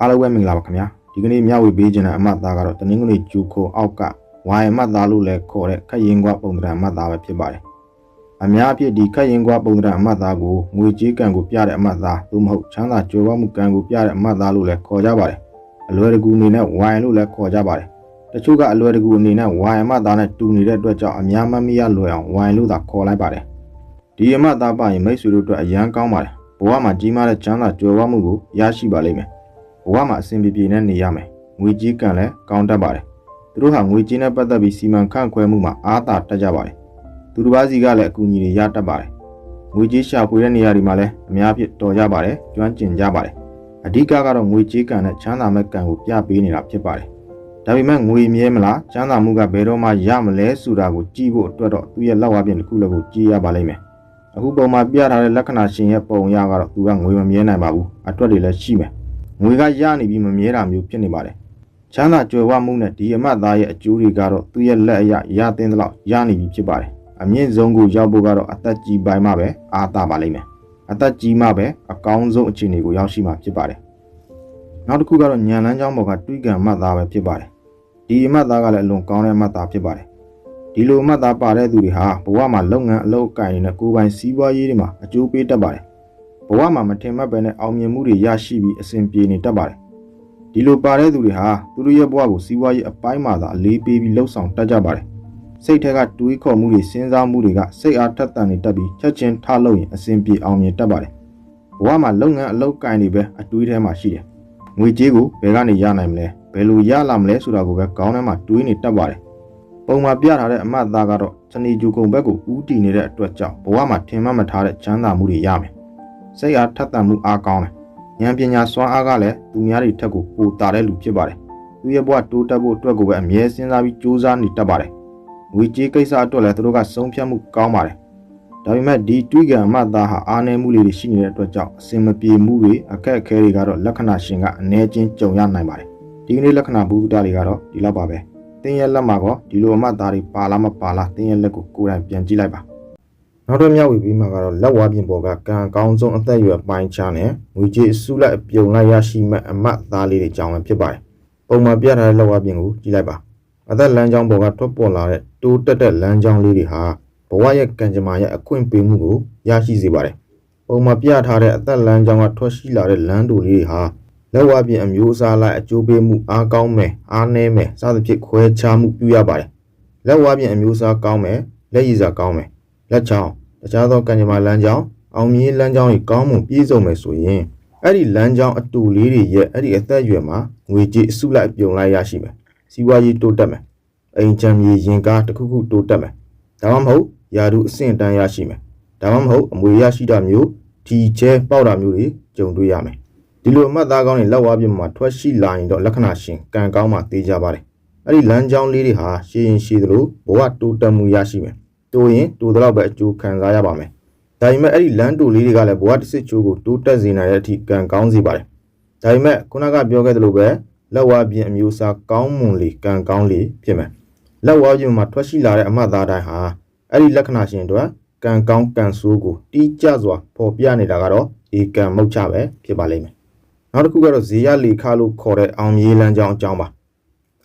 အားလုံးပဲမင်္ဂလာပါခင်ဗျာဒီကနေ့မျှဝေပေးခြင်းတဲ့အမှတ်သားကတော့တနင်္ဂနွေဂျူခိုအောက်ကဝိုင်အမှတ်သားလို့လည်းခေါ်တဲ့ခက်ရင်ကွာပုံသဏ္ဍာန်အမှတ်သားပဲဖြစ်ပါတယ်အများအပြည့်ဒီခက်ရင်ကွာပုံသဏ္ဍာန်အမှတ်သားကိုငွေကြေးကံကိုပြတဲ့အမှတ်သားသို့မဟုတ်ချမ်းသာကြွယ်ဝမှုကံကိုပြတဲ့အမှတ်သားလို့လည်းခေါ်ကြပါတယ်အလွယ်တကူအနေနဲ့ဝိုင်လို့လည်းခေါ်ကြပါတယ်တချို့ကအလွယ်တကူအနေနဲ့ဝိုင်အမှတ်သားနဲ့တူနေတဲ့အတွက်ကြောင့်အများမမိရလွယ်အောင်ဝိုင်လို့သာခေါ်လိုက်ပါတယ်ဒီအမှတ်သားပါရင်မိတ်ဆွေတို့အတွက်အရန်ကောင်းပါတယ်ဘဝမှာကြီးမားတဲ့ချမ်းသာကြွယ်ဝမှုကိုရရှိပါလိမ့်မယ် ဘဝမှာအဆင်ပြေပြေနဲ့နေရမယ်။ငွေကြီးကံလည်းကောင်းတတ်ပါတယ်။သူတို့ဟာငွေကြီးနဲ့ပတ်သက်ပြီးစီမံခန့်ခွဲမှုမှာအားသာတတ်ကြပါတယ်။သူတစ်ပါးစီကလည်းအကူအညီတွေရတတ်ပါတယ်။ငွေကြီးရှာဖွေတဲ့နေရာတွေမှာလည်းအများပြည့်တော်ကြပါတယ်။ကျွမ်းကျင်ကြပါတယ်။အဓိကကတော့ငွေကြီးကံနဲ့ချမ်းသာမဲ့ကံကိုပြပေးနေတာဖြစ်ပါတယ်။ဒါပေမဲ့ငွေမြဲမလားချမ်းသာမှုကဘယ်တော့မှရမလဲဆိုတာကိုကြည့်ဖို့အတွက်တော့သူ့ရဲ့လက်ဝါးပြင်တစ်ခုလည်းကိုကြည့်ရပါလိမ့်မယ်။အခုပုံမှာပြထားတဲ့လက္ခဏာရှင်ရဲ့ပုံရကတော့သူကငွေမမြဲနိုင်ပါဘူး။အတွက်တွေလည်းရှိမယ်။ ငွေကရနေပြီးမမြဲတာမျိုးဖြစ်နေပါတယ်။ချမ်းသာကြွယ်ဝမှုနဲ့ဒီအမတ်သားရဲ့အကျိုးတွေကတော့သူ့ရဲ့လက်အရရသင်းသလောက်ရနေပြီဖြစ်ပါတယ်။အမြင့်ဆုံးကိုရောက်ဖို့ကတော့အသက်ကြီးပိုင်းမှပဲအားသာပါလိမ့်မယ်။အသက်ကြီးမှပဲအကောင်းဆုံးအခြေအနေကိုရောက်ရှိမှာဖြစ်ပါတယ်။နောက်တစ်ခုကတော့ညံလန်းချောင်းပေါ်ကတွေးကံအမတ်သားပဲဖြစ်ပါတယ်။ဒီအမတ်သားကလည်းအလွန်ကောင်းတဲ့အမတ်သားဖြစ်ပါတယ်။ဒီလိုအမတ်သားပါတဲ့သူတွေဟာဘဝမှာလုပ်ငန်းအလုပ်အကံတွေနဲ့ကိုယ်ပိုင်စီးပွားရေးတွေမှာအကျိုးပေးတတ်ပါတယ်။ ဘဝမှာမထင်မှတ်ပဲနဲ့အောင်မြင်မှုတွေရရှိပြီးအစဉ်ပြေနေတတ်ပါတယ်။ဒီလိုပါတဲ့သူတွေဟာသူတို့ရဲ့ဘဝကိုစီးပွားရေးအပိုင်းမှာသာအလေးပေးပြီးလှုပ်ဆောင်တတ်ကြပါတယ်။စိတ်ထဲကတွေးခေါ်မှုတွေစဉ်းစားမှုတွေကစိတ်အားထက်သန်နေတတ်ပြီးချက်ချင်းထားလို့ရင်အစဉ်ပြေအောင်မြင်တတ်ပါတယ်။ဘဝမှာလုပ်ငန်းအလုပ်ကိုင်တွေပဲအတွေးထဲမှာရှိတယ်။ငွေကြေးကိုဘယ်ကနေရနိုင်မလဲဘယ်လိုရလာမလဲဆိုတာကိုပဲခေါင်းထဲမှာတွေးနေတတ်ပါတယ်။ပုံမှာပြထားတဲ့အမှတ်သားကတော့စနေဂျူကုံဘက်ကိုဦးတည်နေတဲ့အတွက်ကြောင့်ဘဝမှာထင်မှတ်မထားတဲ့ချမ်းသာမှုတွေရမယ် စိတ်အားထက်သန်မှုအားကောင်းတယ်။ဉာဏ်ပညာစွမ်းအားကလည်းသူများတွေထက်ကိုပိုတာတဲ့လူဖြစ်ပါတယ်။သူရဲ့ဘဝတိုးတက်ဖို့အတွက်ကိုပဲအမြဲစဉ်းစားပြီးကြိုးစားနေတတ်ပါတယ်။ငွေကြေးကိစ္စအတွက်လည်းသူတို့ကဆုံးဖြတ်မှုကောင်းပါတယ်။ဒါပေမဲ့ဒီတွေးကံအမှတ်သားဟာအားနည်းမှုလေးတွေရှိနေတဲ့အတွက်ကြောင့်အစင်မပြေမှုတွေအခက်အခဲတွေကတော့လက္ခဏာရှင်ကအ ਨੇ ချင်းကြုံရနိုင်ပါတယ်။ဒီကနေ့လက္ခဏာဘုဒ္ဓတွေကတော့ဒီလောက်ပါပဲ။တင်းရဲ့လက်မှာကောဒီလိုအမှတ်သားတွေပါလားမပါလားတင်းရဲ့လက်ကိုကိုယ်တိုင်ပြန်ကြည့်လိုက်ပါ။ နောက်တော့မြောက်ဝီပြီးမှကတော့လက်ဝါးပြင်ပေါ်ကကံအကောင်းဆုံးအသက်အရွယ်ပိုင်းခြားနဲ့ငွေကြေးအစုလိုက်အပြုံလိုက်ရရှိမဲ့အမတ်သားလေးတွေကြောင်းပဲဖြစ်ပါတယ်။ပုံမှန်ပြထားတဲ့လက်ဝါးပြင်ကိုကြည့်လိုက်ပါ။အသက်လမ်းကြောင်းပေါ်ကထွက်ပေါ်လာတဲ့တိုးတက်တဲ့လမ်းကြောင်းလေးတွေဟာဘဝရဲ့ကံကြမ္မာရဲ့အခွင့်ပေးမှုကိုရရှိစေပါတယ်။ပုံမှန်ပြထားတဲ့အသက်လမ်းကြောင်းကထွက်ရှိလာတဲ့လမ်းတူလေးတွေဟာလက်ဝါးပြင်အမျိုးအစားလိုက်အကျိုးပေးမှုအားကောင်းမယ်အားနည်းမယ်စသဖြင့်ခွဲခြားမှုပြုရပါတယ်။လက်ဝါးပြင်အမျိုးအစားကောင်းမယ်လက်ရည်စားကောင်းမယ် လက်ချောင်းတခြားသောကံကြမ္မာလမ်းကြောင်းအောင်မြင်ရေးလမ်းကြောင်းကြီးကောင်းမွန်ပြည့်စုံမယ်ဆိုရင်အဲ့ဒီလမ်းကြောင်းအတူလေးတွေရဲ့အဲ့ဒီအသက်အရွယ်မှာငွေကြေးအစုလိုက်ပြုံလိုက်ရရှိမယ်စီးပွားရေးတိုးတက်မယ်အိမ်ချမ်းမြေရင်ကားတစ်ခုခုတိုးတက်မယ်ဒါမှမဟုတ်ယာရုအဆင့်အတန်းရရှိမယ်ဒါမှမဟုတ်အမွေရရှိတာမျိုးဒီကျဲပေါက်တာမျိုးတွေကြုံတွေ့ရမယ်ဒီလိုအမှတ်သားကောင်းတွေလက်ဝါးပြမှာထွက်ရှိလာရင်တော့လက္ခဏာရှင်ကံကောင်းမှသိကြပါတယ်အဲ့ဒီလမ်းကြောင်းလေးတွေဟာရှည်ရင်ရှည်သလိုဘဝတိုးတက်မှုရရှိမယ် တိုးရင်တိုးတော့ပဲအကျိုးခံစားရပါမယ်။ဒါပေမဲ့အဲ့ဒီလမ်းတူလေးတွေကလည်းဘဝတစ်စစ်ချိုးကိုတိုးတက်စေနိုင်တဲ့အထိကံကောင်းစေပါတယ်။ဒါပေမဲ့ခုနကပြောခဲ့သလိုပဲလက်ဝါးပြင်အမျိုးအစားကောင်းမွန်လေကံကောင်းလေဖြစ်မယ်။လက်ဝါးပြင်မှာထွက်ရှိလာတဲ့အမှတ်သားတိုင်းဟာအဲ့ဒီလက္ခဏာရှင်အတွက်ကံကောင်းကံဆိုးကိုတိကျစွာပေါ်ပြနေတာကတော့ဒီကံမုတ်ချပဲဖြစ်ပါလိမ့်မယ်။နောက်တစ်ခုကတော့ဇေယလေခါလို့ခေါ်တဲ့အောင်မြေလမ်းကြောင်းအကြောင်းပါ။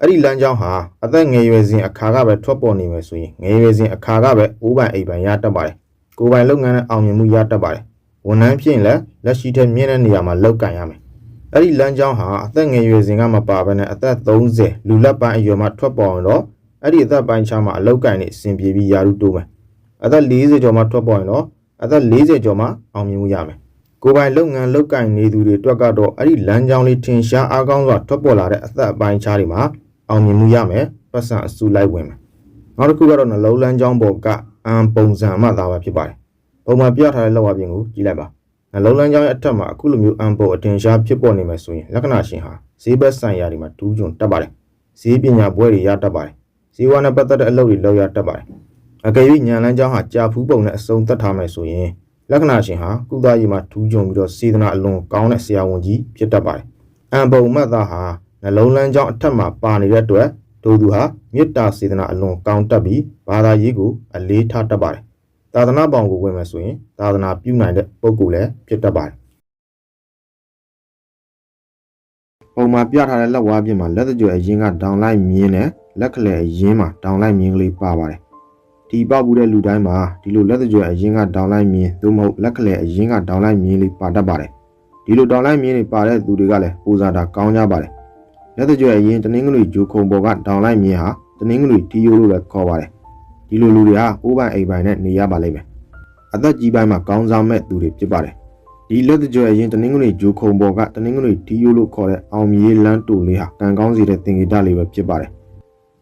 အဲ့ဒီလမ်းကြောင်းဟာအသက်ငယ်ရွယ်စဉ်အခါကပဲထွက်ပေါ်နေမယ်ဆိုရင်ငယ်ရွယ်စဉ်အခါကပဲအိုးပိုင်အိမ်ပိုင်ရတတ်ပါတယ်။ကိုယ်ပိုင်လုပ်ငန်းနဲ့အောင်မြင်မှုရတတ်ပါတယ်။ဝန်ထမ်းဖြစ်ရင်လည်းလက်ရှိထက်မြင့်တဲ့နေရာမှာလောက်ကန်ရမယ်။အဲ့ဒီလမ်းကြောင်းဟာအသက်ငယ်ရွယ်စဉ်ကမပါဘဲနဲ့အသက်30လူလက်ပိုင်းအရွယ်မှာထွက်ပေါ်ရင်တော့အဲ့ဒီအသက်ပိုင်းခြားမှာအလောက်ကန်နေအဆင်ပြေပြီးယာရုတိုးမယ်။အသက်40ကျော်မှထွက်ပေါ်ရင်တော့အသက်40ကျော်မှအောင်မြင်မှုရမယ်။ကိုယ်ပိုင်လုပ်ငန်းလုပ်ကင်နေသူတွေအတွက်ကတော့အဲ့ဒီလမ်းကြောင်းလေးထင်ရှားအားကောင်းစွာထွက်ပေါ်လာတဲ့အသက်အပိုင်းခြားတွေမှာ အောင်မြင်မှုရမယ်ပတ်စံအစုလိုက်ဝင်မယ်နောက်တစ်ခုကတော့နှလုံးလမ်းကြောင်းပေါ်ကအံပုံစံအမှတ်သားပဲဖြစ်ပါတယ်ပုံမှန်ပြထားတဲ့လောက်ဝပြင်ကိုကြည့်လိုက်ပါနှလုံးလမ်းကြောင်းရဲ့အထက်မှာအခုလိုမျိုးအံပုံအထင်ရှားဖြစ်ပေါ်နေမယ်ဆိုရင်လက္ခဏာရှင်ဟာဈေးဘက်ဆိုင်ရာတွေမှာတူးချွန်တက်ပါတယ်ဈေးပညာဘွဲတွေရတတ်ပါတယ်ဈေးဝါနဲ့ပတ်သက်တဲ့အလုပ်တွေလုပ်ရတတ်ပါတယ်အကယ်၍ညံလန်းကြောင်းဟာကြာဖူးပုံနဲ့အစုံသက်ထားမယ်ဆိုရင်လက္ခဏာရှင်ဟာကုသရေးမှာထူးချွန်ပြီးတော့စေတနာအလွန်ကောင်းတဲ့ဆရာဝန်ကြီးဖြစ်တတ်ပါတယ်။အံပုံမတ်သားဟာ နှလုံးလန်းကြောင်းအထက်မှာပါနေတဲ့အတွက်ဒိုသူဟာမေတ္တာစေတနာအလွန်ကောင်းတတ်ပြီးဘာသာရေးကိုအလေးထားတတ်ပါတယ်။သာသနာပေါင်းကိုဝင်မယ်ဆိုရင်သာသနာပြုနိုင်တဲ့ပုဂ္ဂိုလ်လည်းဖြစ်တတ်ပါတယ်ပုံမှာပြထားတဲ့လက်ဝါးပြင်မှာလက်တကြွအရင်ကဒေါင်လိုက်မြင်းနဲ့လက်ကလေးအရင်မှာဒေါင်လိုက်မြင်းကလေးပါပါတယ်ဒီပောက်ဘူးတဲ့လူတိုင်းမှာဒီလိုလက်တကြွအရင်ကဒေါင်လိုက်မြင်းသို့မဟုတ်လက်ကလေးအရင်ကဒေါင်လိုက်မြင်းလေးပါတတ်ပါတယ်ဒီလိုဒေါင်လိုက်မြင်းတွေပါတဲ့သူတွေကလည်းပူဇာတာကောင်းကြပါတယ် လက်တကြွအရင်တနင်္ဂနွေဂျိုခုံပေါ်ကဒေါင်လိုက်မြင်းဟာတနင်္ဂနွေတီယိုလို့လည်းခေါ်ပါတယ်ဒီလိုလူတွေဟာအိုးပိုင်အိမ်ပိုင်နဲ့နေရပါလိမ့်မယ်အသက်ကြီးပိုင်းမှာကောင်းစားမဲ့သူတွေဖြစ်ပါတယ်ဒီလက်တကြွအရင်တနင်္ဂနွေဂျိုခုံပေါ်ကတနင်္ဂနွေဒီယိုလို့ခေါ်တဲ့အောင်မြေလန်းတူလေးဟာကံကောင်းစေတဲ့သင်္ကေတလေးပဲဖြစ်ပါတယ်။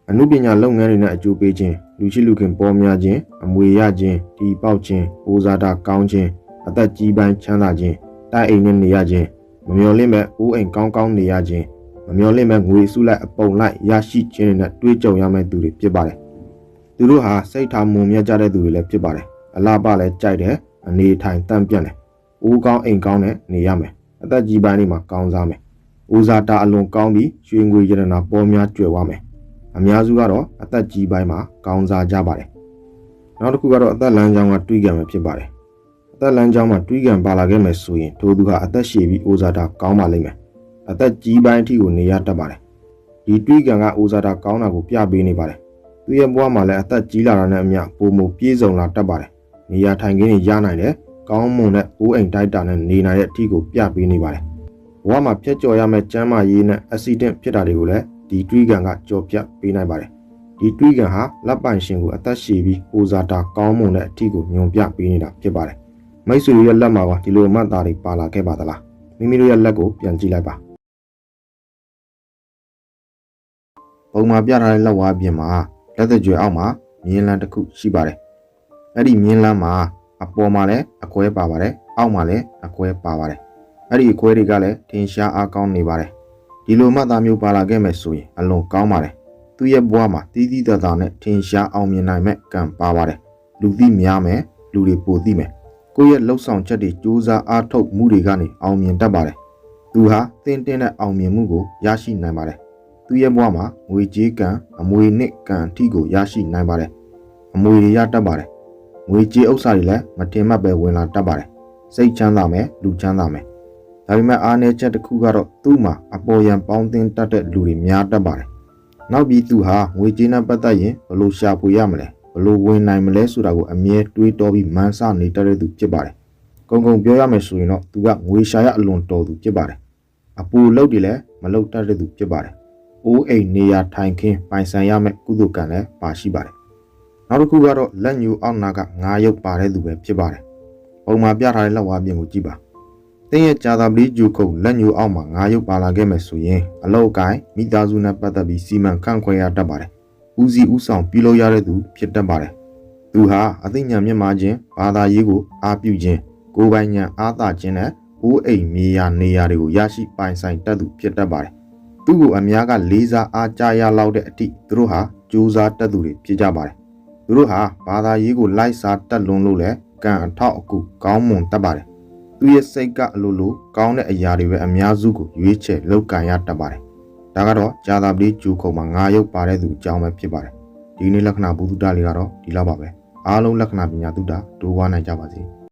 အမှုပညာလုပ်ငန်းတွေနဲ့အကျိုးပေးခြင်းလူရှိလူခင်ပေါ်များခြင်းအမွေရခြင်းဒီပေါက်ခြင်းပူဇာတာကောင်းခြင်းအသက်ကြီးပိုင်းချမ်းသာခြင်းတိုက်အိမ်နဲ့နေရခြင်းမမျော်လင့်မဲ့အိုးအိမ်ကောင်းကောင်းနေရခြင်း မမျော်လင့်မဲ့ငွေစုလိုက်အပုံလိုက်ရရှိခြင်းတွေနဲ့တွေးကြုံရမယ့်သူတွေဖြစ်ပါတယ်။သူတို့ဟာစိတ်ထားမုံမြတ်ကြတဲ့သူတွေလည်းဖြစ်ပါတယ်။အလားပါလည်းကြိုက်တယ်အနေထိုင်တန့်ပြန့်တယ်ဦးကောင်းအိမ်ကောင်းနဲ့နေရမယ်အသက်ကြီးပိုင်းလေးမှာကောင်းစားမယ်ဦးစားတာအလွန်ကောင်းပြီးရွှေငွေရတနာပေါ်များကျွယ်ဝမယ်အများစုကတော့အသက်ကြီးပိုင်းမှာကောင်းစားကြပါတယ်နောက်တစ်ခုကတော့အသက်လမ်းကြောင်းကတွေးကြံမှာဖြစ်ပါတယ်အသက်လမ်းကြောင်းမှာတွေးကြံပါလာခဲ့မယ်ဆိုရင်ထိုသူကအသက်ရှည်ပြီးဦးစားတာကောင်းပါလိမ့်မယ် အသက်ကြီးပိုင်းအထိကိုနေရတတ်ပါတယ်ဒီတွေးကြံကဦးစားတာကောင်းတာကိုပြပေးနေပါတယ်သူရဲ့ဘဝမှာလည်းအသက်ကြီးလာတာနဲ့အမျှပုံမပြေဆုံးလာတတ်ပါတယ်နေရာထိုင်ခင်းတွေရနိုင်တယ်ကောင်းမွန်တဲ့အိုးအိမ်တိုက်တာနဲ့နေနိုင်တဲ့အထီကိုပြပေးနေပါတယ်။ဘဝမှာဖြတ်ကျော်ရမယ့်ကျန်းမာရေးနဲ့အက်ဆီဒင့်ဖြစ်တာတွေကိုလည်းဒီတွေးကန်ကကြော်ပြပေးနိုင်ပါတယ်။ဒီတွေးကန်ဟာလက်ပိုင်ရှင်ကိုအသက်ရှည်ပြီးပူဇာတာကောင်းမွန်တဲ့အထီကိုညွန်ပြပေးနေတာဖြစ်ပါတယ်။မိတ်ဆွေတို့ရဲ့လက်မှာပါဒီလိုမှတ်သားတွေပါလာခဲ့ပါသလား။မိမိတို့ရဲ့လက်ကိုပြန်ကြည့်လိုက်ပါ။ ပုံမှာပြထားတဲ့လက်ဝါးပြင်မှာလက်သက်ကြွယ်အောက်မှာမြင်းလန်းတစ်ခုရှိပါတယ်။အဲ့ဒီမြင်းလန်းမှာအပေါ်မှာလည်းအကွဲပါပါတယ်အောက်မှာလည်းအကွဲပါပါတယ်အဲ့ဒီအကွဲတွေကလည်းထင်ရှားအားကောင်းနေပါတယ်ဒီလိုမှတ်သားမျိုးပါလာခဲ့မယ်ဆိုရင်အလွန်ကောင်းပါတယ်သူရဲ့ဘဝမှာတီးတီးတသာနဲ့ထင်ရှားအောင်မြင်နိုင်မဲ့ကံပါပါတယ်လူသိများမယ်လူတွေပိုသိမယ်ကိုယ့်ရဲ့လှုပ်ဆောင်ချက်တွေစူးစမ်းအားထုတ်မှုတွေကနေအောင်မြင်တတ်ပါတယ်သူဟာတင်းတင်းတဲ့အောင်မြင်မှုကိုရရှိနိုင်ပါတယ် သူရဲ့ဘဝမှာငွေကြေးကံအမွေနှစ်ကံအထိကိုရရှိနိုင်ပါတယ်အမွေတွေရတတ်ပါတယ်ငွေကြေးဥစ္စာတွေလည်းမတင်မှတ်ပဲဝင်လာတတ်ပါတယ်စိတ်ချမ်းသာမယ်လူချမ်းသာမယ်ဒါပေမဲ့အားနည်းချက်တစ်ခုကတော့သူ့မှာအပေါ်ယံပေါင်းသင်းတတ်တဲ့လူတွေများတတ်ပါတယ်နောက်ပြီးသူဟာငွေကြေးနဲ့ပတ်သက်ရင်ဘယ်လိုရှာဖွေရမလဲဘယ်လိုဝင်နိုင်မလဲဆိုတာကိုအမြဲတွေးတောပြီးမန်းဆနေတတ်တဲ့သူဖြစ်ပါတယ်ကုံကုံပြောရမယ်ဆိုရင်တော့သူကငွေရှာရအလွန်တော်သူဖြစ်ပါတယ်အပူလုတ်တွေလည်းမလုတ်တတ်တဲ့သူဖြစ်ပါတယ် အိုးအိမ်နေရာထိုင်ခင်းပိုင်ဆိုင်ရမယ့်ကုသကံလည်းပါရှိပါတယ်နောက်တစ်ခုကတော့လက်ညူအောက်နာကငါးရုပ်ပါတဲ့သူပဲဖြစ်ပါတယ်။ပုံမှာပြထားတဲ့လက်ဝါးပြင်ကိုကြည့်ပါ။တင်းရဲ့ကြာသာပတိဂျူခုတ်လက်ညူအောက်မှာငါးရုပ်ပါလာခဲ့မယ်ဆိုရင်အလောက်ကိုင်းမိသားစုနဲ့ပတ်သက်ပြီးစီမံခန့်ခွဲရတတ်ပါတယ်။ဦးစီးဦးဆောင်ပြုလုပ်ရတဲ့သူဖြစ်တတ်ပါတယ်။သူဟာအသိဉာဏ်မျက်မှခြင်းဘာသာရေးကိုအားပြုခြင်းကိုယ်ပိုင်ဉာဏ်အားသာခြင်းနဲ့ဦးအိမ်မြေယာနေရာတွေကိုရရှိပိုင်ဆိုင်တတ်သူဖြစ်တတ်ပါတယ်။ သူ့ကိုအများကလေးစားအားကြရလောက်တဲ့အထိသူတို့ဟာကြိုးစားတတ်သူတွေဖြစ်ကြပါတယ်သူတို့ဟာဘာသာရေးကိုလိုက်စားတက်လွန်လို့လဲကံအထောက်အကူကောင်းမွန်တတ်ပါတယ်။သူရဲ့စိတ်ကအလိုလိုကောင်းတဲ့အရာတွေပဲအများစုကိုရွေးချယ်လုပ်ကံရတတ်ပါတယ်။ဒါကတော့ဂျာသာပတိဂျူခုံမှာငါရုပ်ပါတဲ့သူအကြောင်းပဲဖြစ်ပါတယ်။ဒီနေ့လက္ခဏာဘုဒ္ဓလေးကတော့ဒီလောက်ပါပဲ။အားလုံးလက္ခဏာပညာသုဒ္ဓဒိုးဝါနိုင်ကြပါစေ။